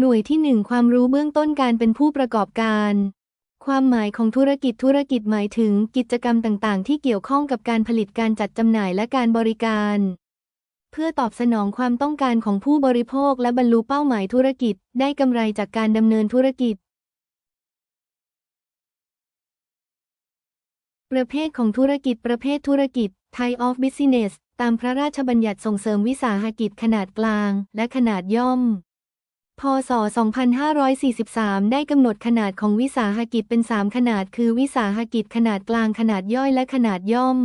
หน่วยที่ 1 ความรู้เบื้องต้นการเป็นผู้ประกอบการ ความหมายของธุรกิจธุรกิจหมายถึงกิจกรรมต่างๆ ที่เกี่ยวข้องกับการผลิตการจัดจำหน่ายและการบริการ เพื่อตอบสนองความต้องการของผู้บริโภคและบรรลุเป้าหมายธุรกิจ ได้กำไรจากการดำเนินธุรกิจ ประเภทของธุรกิจประเภทธุรกิจ Type of Business ตามพระราชบัญญัติส่งเสริมวิสาหกิจขนาดกลาง และขนาดย่อม พศ 2543 ได้กำหนดขนาดของวิสาหกิจเป็น 3 ขนาด คือวิสาหกิจขนาดกลางขนาดย่อยและขนาดย่อม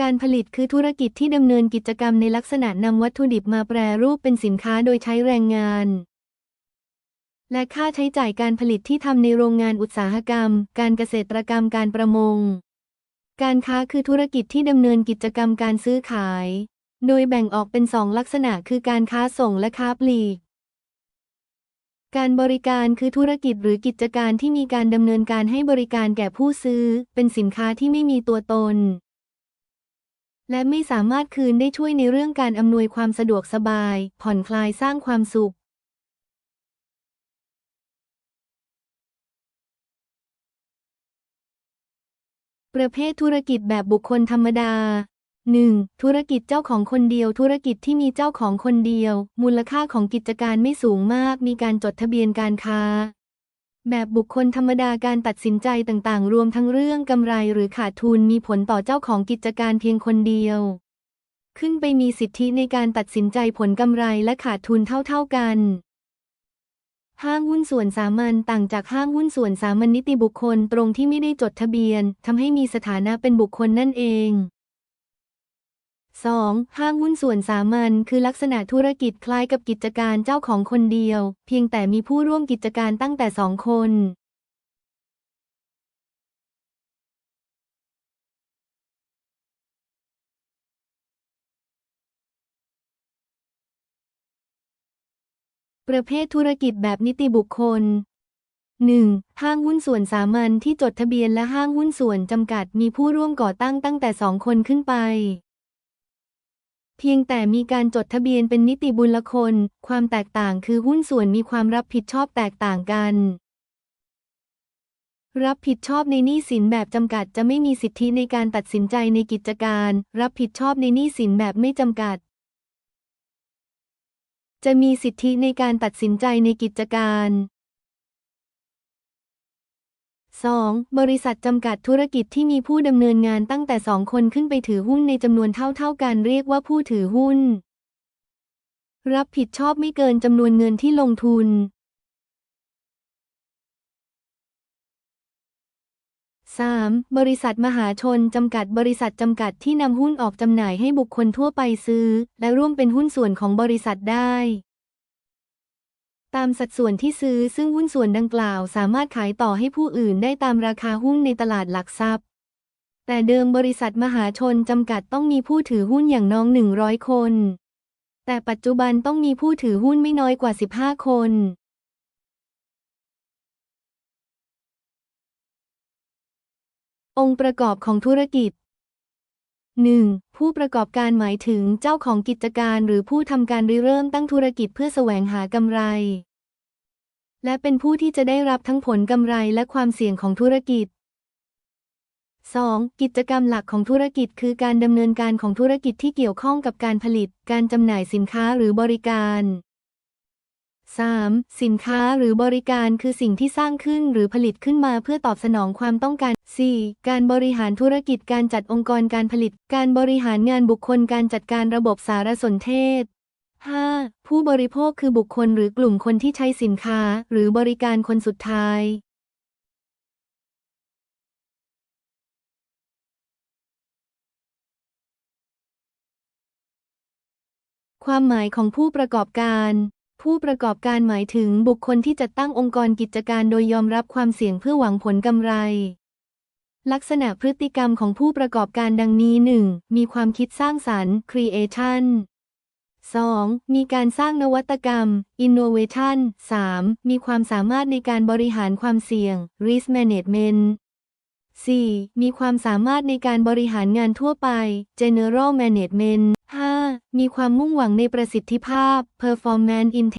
การผลิตคือธุรกิจที่ดำเนินกิจกรรมในลักษณะนำวัตถุดิบมาแปรรูปเป็นสินค้าโดยใช้แรงงาน และค่าใช้จ่ายการผลิตที่ทำในโรงงานอุตสาหกรรม การเกษตรกรรมการประมง การค้าคือธุรกิจที่ดำเนินกิจกรรมการซื้อขาย โดยแบ่งออกเป็นสองลักษณะคือการค้าส่งและค้าปลีก การบริการคือธุรกิจหรือกิจการที่มีการดำเนินการให้บริการแก่ผู้ซื้อ เป็นสินค้าที่ไม่มีตัวตน และไม่สามารถคืนได้ช่วยในเรื่องการอำนวยความสะดวกสบาย ผ่อนคลายสร้างความสุขประเภทธุรกิจแบบบุคคลธรรมดา 1. ธุรกิจเจ้าของคนเดียว ธุรกิจที่มีเจ้าของคนเดียว มูลค่าของกิจการไม่สูงมาก มีการจดทะเบียนการค้า แบบบุคคลธรรมดาการตัดสินใจต่างๆ รวมทั้งเรื่องกำไรหรือขาดทุนมีผลต่อเจ้าของกิจการเพียงคนเดียว ขึ้นไปมีสิทธิในการตัดสินใจผลกำไรและขาดทุนเท่า ๆกันห้างหุ้นส่วนสามัญต่างจากห้างหุ้นส่วนสามัญนิติบุคคลตรงที่ไม่ได้จดทะเบียนทำให้มีสถานะเป็นบุคคลนั่นเอง 2. ห้างหุ้นส่วนสามัญคือลักษณะธุรกิจคล้ายกับกิจการเจ้าของคนเดียว เพียงแต่มีผู้ร่วมกิจการตั้งแต่สองคน ประเภทธุรกิจแบบนิติบุคคล 1. ห้างหุ้นส่วนสามัญที่จดทะเบียนและห้างหุ้นส่วนจำกัดมีผู้ร่วมก่อตั้งตั้งแต่สองคนขึ้นไป เพียงแต่มีการจดทะเบียนเป็นนิติบุลคนความแตกต่างคือหุ้นส่วนมีความรับผิดชอบแตกต่างกัน รับผิดชอบในหนี้สินแบบจำกัดจะไม่มีสิทธิในการตัดสินใจในกิจการ รับผิดชอบในหนี้สินแบบไม่จำกัด จะมีสิทธิในการตัดสินใจในกิจการ 2. บริษัทจำกัดธุรกิจที่มีผู้ดำเนินงานตั้งแต่สองคนขึ้นไปถือหุ้นในจำนวนเท่าๆกันเรียกว่าผู้ถือหุ้น รับผิดชอบไม่เกินจำนวนเงินที่ลงทุน 3. บริษัทมหาชน จำกัดบริษัทจำกัดที่นำหุ้นออกจำหน่ายให้บุคคลทั่วไปซื้อ และร่วมเป็นหุ้นส่วนของบริษัทได้ ตามสัดส่วนที่ซื้อซึ่งหุ้นส่วนดังกล่าวสามารถขายต่อให้ผู้อื่นได้ตามราคาหุ้นในตลาดหลักทรัพย์ แต่เดิมบริษัทมหาชนจำกัดต้องมีผู้ถือหุ้นอย่างน้อง 100 คน แต่ปัจจุบันต้องมีผู้ถือหุ้นไม่น้อยกว่า 15 คนองค์ประกอบของธุรกิจ 1. ผู้ประกอบการหมายถึงเจ้าของกิจการหรือผู้ทำการริเริ่มตั้งธุรกิจเพื่อแสวงหากำไร และเป็นผู้ที่จะได้รับทั้งผลกำไรและความเสี่ยงของธุรกิจ 2. กิจกรรมหลักของธุรกิจคือการดำเนินการของธุรกิจที่เกี่ยวข้องกับการผลิต การจำหน่ายสินค้าหรือบริการ 3. สินค้าหรือบริการคือสิ่งที่สร้างขึ้นหรือผลิตขึ้นมาเพื่อตอบสนองความต้องการ 4. การบริหารธุรกิจการจัดองค์กรการผลิต การบริหารงานบุคคลการจัดการระบบสารสนเทศ 5. ผู้บริโภคคือบุคคลหรือกลุ่มคนที่ใช้สินค้าหรือบริการคนสุดท้ายความหมายของผู้ประกอบการ ผู้ประกอบการหมายถึงบุคคลที่จัดตั้งองค์กรกิจการโดยยอมรับความเสี่ยงเพื่อหวังผลกำไร ลักษณะพฤติกรรมของผู้ประกอบการดังนี้ 1. มีความคิดสร้างสรรค์ creation 2. มีการสร้างนวัตกรรม innovation 3. มีความสามารถในการบริหารความเสี่ยง risk management 4. มีความสามารถในการบริหารงานทั่วไป general management มีความมุ่งหวังในประสิทธิภาพ performance in